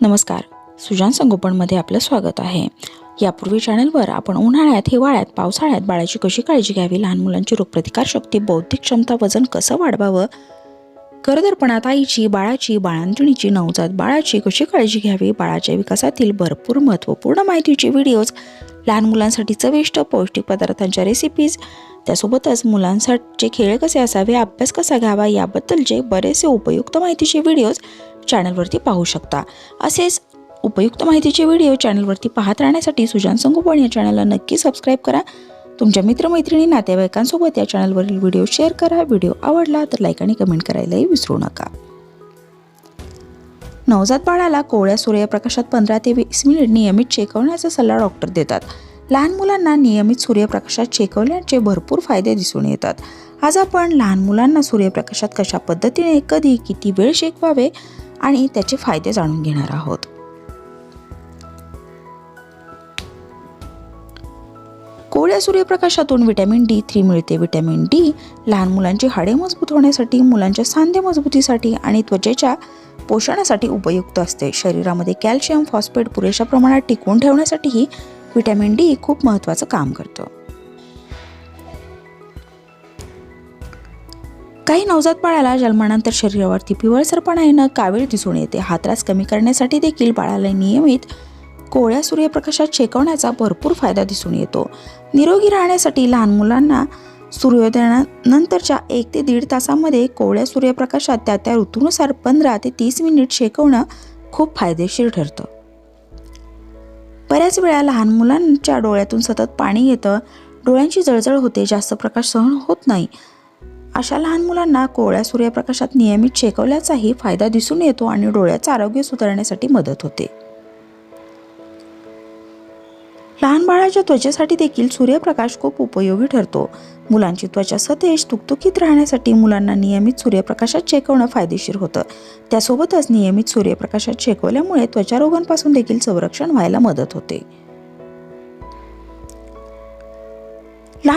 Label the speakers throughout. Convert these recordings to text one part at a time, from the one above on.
Speaker 1: नमस्कार. सुजान संगोपनमध्ये आपलं स्वागत आहे. यापूर्वी चॅनलवर आपण उन्हाळ्यात हिवाळ्यात पावसाळ्यात बाळाची कशी काळजी घ्यावी लहान मुलांची रोगप्रतिकारशक्ती बौद्धिक क्षमता वजन कसं वाढवावं? गरोदरपणात आईची बाळाची बाळांतिणीची नवजात बाळाची कशी काळजी घ्यावी? बाळाच्या विकासातील भरपूर महत्त्वपूर्ण माहितीचे व्हिडिओज लहान मुलांसाठी चविष्ट पौष्टिक पदार्थांच्या रेसिपीज त्यासोबतच मुलांसाठी खेळ कसे असावे अभ्यास कसा घ्यावा याबद्दलचे बरेचसे उपयुक्त माहितीचे व्हिडिओज चॅनलवरती पाहू शकता. असेच उपयुक्त माहितीचे व्हिडिओ चॅनलवरती पाहत राहण्यासाठी सुजान संगोपन या चॅनलला नक्की सबस्क्राईब करा. तुमच्या मित्रमैत्रिणी नातेवाईकांसोबत या चॅनलवरील व्हिडिओ शेअर करा. व्हिडिओ आवडला तर लाईक आणि कमेंट करायलाही विसरू नका. नवजात बाळाला कोवळ्या सूर्यप्रकाशात पंधरा ते वीस मिनिट नियमित चेकवण्याचा सल्ला डॉक्टर देतात. लहान मुलांना नियमित सूर्यप्रकाशात चेकवल्याचे भरपूर फायदे दिसून येतात. आज आपण लहान मुलांना सूर्यप्रकाशात कशा पद्धतीने कधी किती वेळ शेकवावे आणि त्याचे फायदे जाणून घेणार आहोत. कोवळ्या सूर्यप्रकाशातून व्हिटॅमिन डी थ्री मिळते. व्हिटॅमिन डी लहान मुलांची हाडे मजबूत होण्यासाठी मुलांच्या सांधे मजबूतीसाठी आणि त्वचेच्या पोषणासाठी उपयुक्त असते. शरीरामध्ये कॅल्शियम फॉस्फेट पुरेशा प्रमाणात टिकवून ठेवण्यासाठीही व्हिटॅमिन डी खूप महत्त्वाचं काम करतं. काही नवजात बाळाला जन्मानंतर शरीरावरती पिवळसरपणा येणं कावीळ दिसून येते. हा त्रास कमी करण्यासाठी देखील बाळाला नियमित कोवळ्या सूर्यप्रकाशात शेकवण्याचा भरपूर फायदा दिसून येतो. निरोगी राहण्यासाठी लहान मुलांना सूर्योदयानंतरच्या एक ते दीड तासामध्ये कोवळ्या सूर्यप्रकाशात त्या त्या ऋतूनुसार पंधरा ते तीस मिनिट शेकवणं खूप फायदेशीर ठरतं. बऱ्याच वेळा लहान मुलांच्या डोळ्यातून सतत पाणी येतं. डोळ्यांची जळजळ होते. जास्त प्रकाश सहन होत नाही. अशा लहान मुलांना कोवळ्या सूर्यप्रकाशात नियमित शेकवल्याचाही फायदा दिसून येतो आणि डोळ्याचं आरोग्य सुधारण्यासाठी मदत होते. लहान बाळाच्या त्वचेसाठी देखील सूर्यप्रकाश खूप उपयोगी ठरतो. मुलांची त्वचा सतेज तुकतुकीत राहण्यासाठी मुलांना नियमित सूर्यप्रकाशात शेकवणं फायदेशीर होतं. त्यासोबतच नियमित सूर्यप्रकाशात शेकवल्यामुळे त्वचा रोगांपासून देखील संरक्षण व्हायला मदत होते.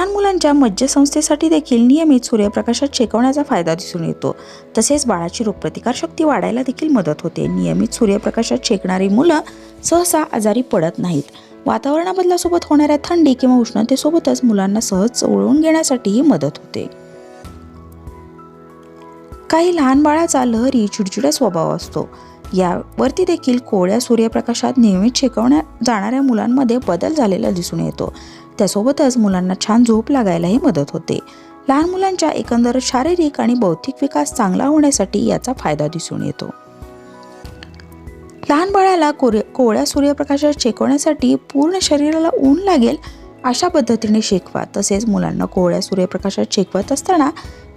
Speaker 1: लहान मुलांच्या मज्जसंस्थेसाठी देखील नियमित सूर्यप्रकाशात शेकवण्याचा फायदा दिसून येतो. तसेच बाळाची रोगप्रतिकार शक्ती वाढायला देखील मदत होते. नियमित सूर्यप्रकाशात शेकणारी मुलं सहसा आजारी पडत नाहीत. वातावरणाबदलासोबत होणाऱ्या थंडी किंवा उष्णतेसोबतच मुलांना सहज ओळवून घेण्यासाठीही मदत होते. काही लहान बाळाचा लहरी चिडचिडा स्वभाव असतो. यावरती देखील कोवळ्या सूर्यप्रकाशात नियमित शिकवण्या जाणाऱ्या मुलांमध्ये बदल झालेला दिसून येतो. त्यासोबतच मुलांना छान झोप लागायलाही मदत होते. लहान मुलांच्या एकंदर शारीरिक आणि बौद्धिक विकास चांगला होण्यासाठी याचा फायदा दिसून येतो. लहान बाळाला कोरे कोवळ्या सूर्यप्रकाशात शेकवण्यासाठी पूर्ण शरीराला ऊन लागेल अशा पद्धतीने शिकवा. तसेच मुलांना कोवळ्या सूर्यप्रकाशात शिकवत असताना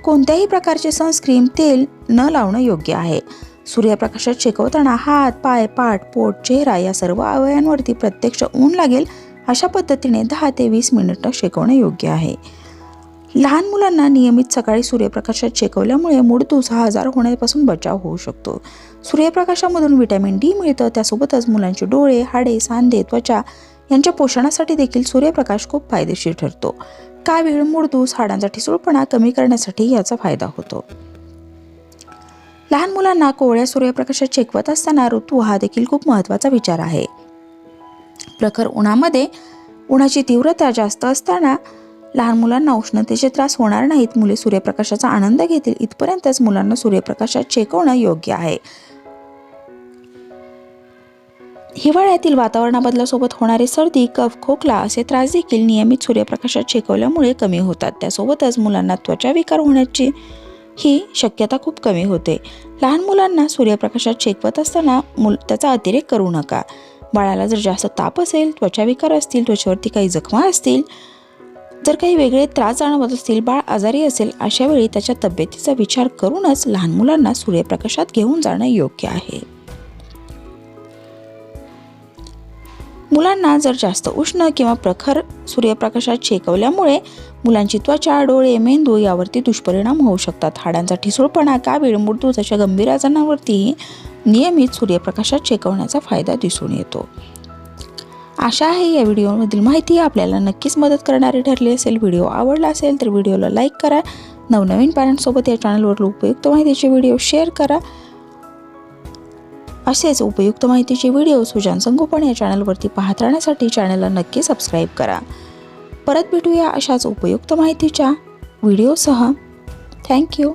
Speaker 1: कोणत्याही प्रकारचे सनस्क्रीन तेल न लावणं योग्य आहे. सूर्यप्रकाशात शेकवताना हात पाय पाठ पोट चेहरा या सर्व अवयवांवरती प्रत्यक्ष ऊन लागेल अशा पद्धतीने दहा ते वीस मिनिटं शेकवणं योग्य आहे. लहान मुलांना नियमित सकाळी सूर्यप्रकाशात शेकवल्यामुळे मूड हा आजार होण्यापासून बचाव होऊ शकतो. सूर्यप्रकाशामधून व्हिटॅमिन डी मिळतं त्यासोबतच मुलांचे डोळे हाडे सांधे त्वचा यांच्या पोषणासाठी देखील सूर्यप्रकाश खूप फायदेशीर ठरतो. कावीळ मूडदूस हाडांचा ठिसूळपणा कमी करण्यासाठी याचा फायदा होतो. लहान मुलांना कोवळ्या सूर्यप्रकाशात शेकवत असताना ऋतू हा देखील खूप महत्त्वाचा विचार आहे. प्रखर उन्हामध्ये उन्हाची तीव्रता जास्त असताना लहान मुलांना उष्णतेचे त्रास होणार नाहीत. मुले सूर्यप्रकाशाचा आनंद घेतील इथपर्यंतच मुलांना सूर्यप्रकाशात शेकवणं योग्य आहे. हिवाळ्यातील वातावरणाबदलासोबत होणारे सर्दी कफ खोकला असे त्रास देखील नियमित सूर्यप्रकाशात शेकवल्यामुळे कमी होतात. त्यासोबतच मुलांना त्वचा विकार होण्याची ही शक्यता खूप कमी होते. लहान मुलांना सूर्यप्रकाशात शेकवत असताना मुल त्याचा अतिरेक करू नका. बाळाला जर जास्त ताप असेल त्वचा विकार असतील त्वचेवरती काही जखमा असतील जर काही वेगळे त्रास जाणवत असतील बाळ आजारी असेल अशा वेळी त्याच्या तब्येतीचा विचार करूनच लहान मुलांना सूर्यप्रकाशात घेऊन जाणं योग्य आहे. मुलांना जर जास्त उष्ण किंवा प्रखर सूर्यप्रकाशात शेकवल्यामुळे मुलांची त्वचा डोळे मेंदू यावरती दुष्परिणाम होऊ शकतात. हाडांचा ठिसूळपणा कावीळ मूळतूस अशा गंभीर आजारांवरती नियमित सूर्यप्रकाशात शेकवण्याचा फायदा दिसून येतो. आशा आहे या व्हिडिओमधील माहिती आपल्याला नक्कीच मदत करणारी ठरली असेल. व्हिडिओ आवडला असेल तर व्हिडिओला लाईक करा. नवनवीन पॅरेंट्ससोबत या चॅनलवर उपयुक्त माहितीचे व्हिडिओ शेअर करा. असेच उपयुक्त माहितीचे व्हिडिओ सुजान संगोपन या चॅनलवरती पाहत राहण्यासाठी चॅनलला नक्की सबस्क्राईब करा. परत भेटूया अशाच उपयुक्त माहितीच्या व्हिडिओसह. थँक्यू